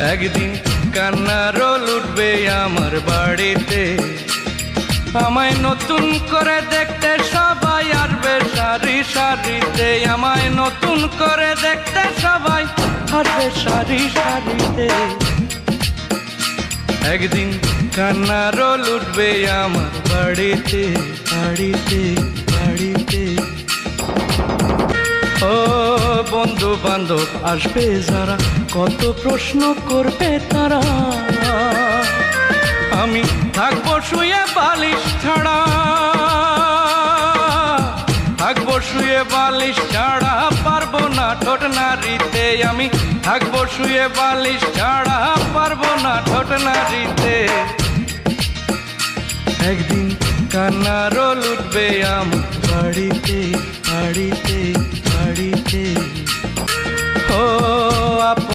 একদিন কান্নার উঠবে আমার বাড়িতে। আমায় নতুন করে দেখতে সবাই আসবে সারি সারিতে। আমায় নতুন করে দেখতে সবাই আসবে সারি সারিতে। একদিন কান্না রোল উঠবে আমার বাড়িতে বাড়িতে। বন্ধু বান্ধব আসবে যারা, কত প্রশ্ন করবে তারা। আমি থাকব শুয়ে বালিশ ছাড়া। থাকব শুয়ে বালিশ ছাড়া পারব না ঠোঁট নাড়িতে। আমি থাকব শুয়ে বালিশ ছাড়া পারব না ঠোঁট নাড়িতে। একদিন কান্না রোল উঠবে আমার up.